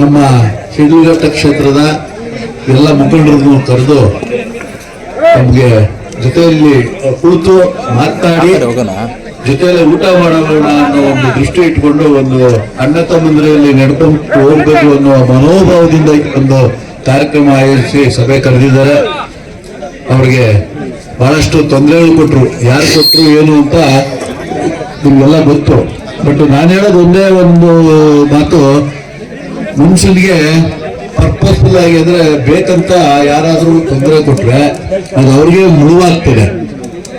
ನಮ್ಮ ಶಿಡ್ಲಘಟ್ಟ ಕ್ಷೇತ್ರದ ಎಲ್ಲ ಮುಖಂಡರನ್ನು ಕರೆದು ನಮ್ಗೆ ಜೊತೆಯಲ್ಲಿ ಕುಳಿತು ಮಾತನಾಡಿ ಜೊತೆಯಲ್ಲಿ ಊಟ ಮಾಡೋಣ ಅನ್ನೋ ಒಂದು ದೃಷ್ಟಿ ಇಟ್ಕೊಂಡು ಒಂದು ಅಣ್ಣ ತಮ್ಮಂದ್ರೆಯಲ್ಲಿ ನಡ್ಕೊಂಡು ಹೋಗ್ಬೇಕು ಅನ್ನೋ ಮನೋಭಾವದಿಂದ ಒಂದು ಕಾರ್ಯಕ್ರಮ ಆಯೋಜಿಸಿ ಸಭೆ ಕರೆದಿದ್ದಾರೆ. ಅವ್ರಿಗೆ ಬಹಳಷ್ಟು ತೊಂದರೆಗಳು ಕೊಟ್ರು. ಯಾರು ಕೊಟ್ರು ಏನು ಅಂತ ನಿಮ್ಗೆಲ್ಲ ಗೊತ್ತು. ಬಟ್ ನಾನು ಹೇಳೋದು ಒಂದೇ ಒಂದು ಮಾತು, ಮನುಷ್ಯನಿಗೆ ಪರ್ಪಸ್ಫುಲ್ ಆಗಿ ಅಂದ್ರೆ ಬೇಕಂತ ಯಾರಾದ್ರೂ ತೊಂದರೆ ಕೊಟ್ರೆ ಅದು ಅವ್ರಿಗೆ ಮುಳುವಾಗ್ತದೆ.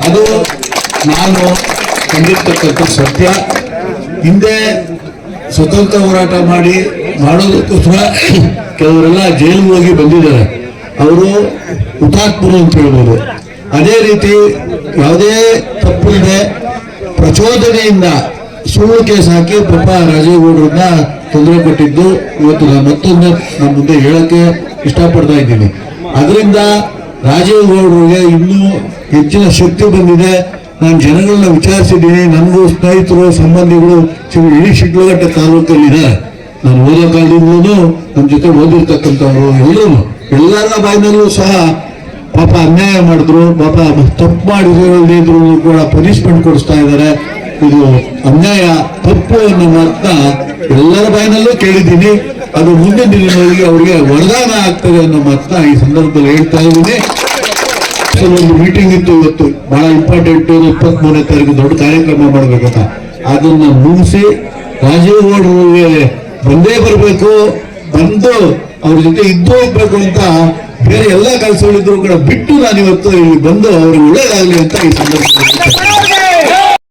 ಅದು ನಾನು ಕಂಡಿರ್ತಕ್ಕಂಥ ಸತ್ಯ. ಹಿಂದೆ ಸ್ವತಂತ್ರ ಹೋರಾಟ ಮಾಡಿ ಮಾಡೋದಕ್ಕೋಸ್ಕರ ಕೆಲವರೆಲ್ಲ ಜೈಲಿಗೆ ಹೋಗಿ ಬಂದಿದ್ದಾರೆ. ಅವರು ಹುತಾತ್ಮರು ಅಂತ ಹೇಳ್ಬೋದು. ಅದೇ ರೀತಿ ಯಾವುದೇ ಇದೆ, ಪ್ರಚೋದನೆಯಿಂದ ಸುಳ್ಳು ಕೇಸ್ ಹಾಕಿ ಪಾಪ ರಾಜೇಗೌಡರನ್ನ ತೊಂದರೆ ಕೊಟ್ಟಿದ್ದು, ಇವತ್ತು ನಾನು ಮತ್ತೊಂದು ನಮ್ಮ ಮುಂದೆ ಹೇಳಕ್ಕೆ ಇಷ್ಟಪಡ್ತಾ ಇದ್ದೀನಿ. ಅದರಿಂದ ರಾಜೇಗೌಡರಿಗೆ ಇನ್ನೂ ಹೆಚ್ಚಿನ ಶಕ್ತಿ ಬಂದಿದೆ. ನಾನು ಜನಗಳನ್ನ ವಿಚಾರಿಸಿದ್ದೀನಿ. ನನಗೂ ಸ್ನೇಹಿತರು, ಸಂಬಂಧಿಗಳು ಇಡೀ ಶಿಡ್ಲಘಟ್ಟ ತಾಲೂಕಲ್ಲಿದೆ. ನಾನು ಓದೋ ಕಾಲದಿಂದಲೂ ನಮ್ಮ ಜೊತೆ ಓದಿರ್ತಕ್ಕಂಥವ್ರು ಎಲ್ಲರೂ. ಎಲ್ಲರ ಬಾಯಿನಲ್ಲೂ ಸಹ ಪಾಪ ಅನ್ಯಾಯ ಮಾಡಿದ್ರು. ಪಾಪ ತಪ್ಪು ಮಾಡಿದ್ರು ಕೂಡ ಪನಿಷ್ಮೆಂಟ್ ಕೊಡಿಸ್ತಾ ಇದ್ದಾರೆ. ಇದು ಅನ್ಯಾಯ ತಪ್ಪು ಅನ್ನೋ ಮಾತನ್ನ ಎಲ್ಲರ ಬಾಯಿನಲ್ಲೂ ಕೇಳಿದ್ದೀನಿ. ಅದು ಮುಂದಿನ ದಿನಗಳಿಗೆ ಅವರಿಗೆ ವರದಾನ ಆಗ್ತದೆ ಅನ್ನೋ ಮಾತನ್ನ ಈ ಸಂದರ್ಭದಲ್ಲಿ ಹೇಳ್ತಾ ಇದ್ದೀನಿ. ಒಂದು ಮೀಟಿಂಗ್ ಇತ್ತು ಇವತ್ತು. ಬಹಳ ಇಂಪಾರ್ಟೆಂಟ್ ಇಪ್ಪತ್ತ್ ಮೂರನೇ ತಾರೀಕು ದೊಡ್ಡ ಕಾರ್ಯಕ್ರಮ ಮಾಡ್ಬೇಕಂತ. ಅದನ್ನ ಮುಗಿಸಿ ರಾಜೀವ್ ಗೌಡರಿಗೆ ಬಂದೇ ಬರಬೇಕು, ಬಂದು ಅವ್ರ ಜೊತೆ ಇದ್ದು ಹೋಗ್ಬೇಕು ಅಂತ ಬೇರೆ ಎಲ್ಲ ಕೆಲಸಗಳಿದ್ರು ಕೂಡ ಬಿಟ್ಟು ನಾನು ಇವತ್ತು ಇಲ್ಲಿ ಬಂದು ಅವ್ರಿಗೆ ಒಳ್ಳೇದಾಗಲಿ ಅಂತ ಈ ಸಂದರ್ಭದಲ್ಲಿ.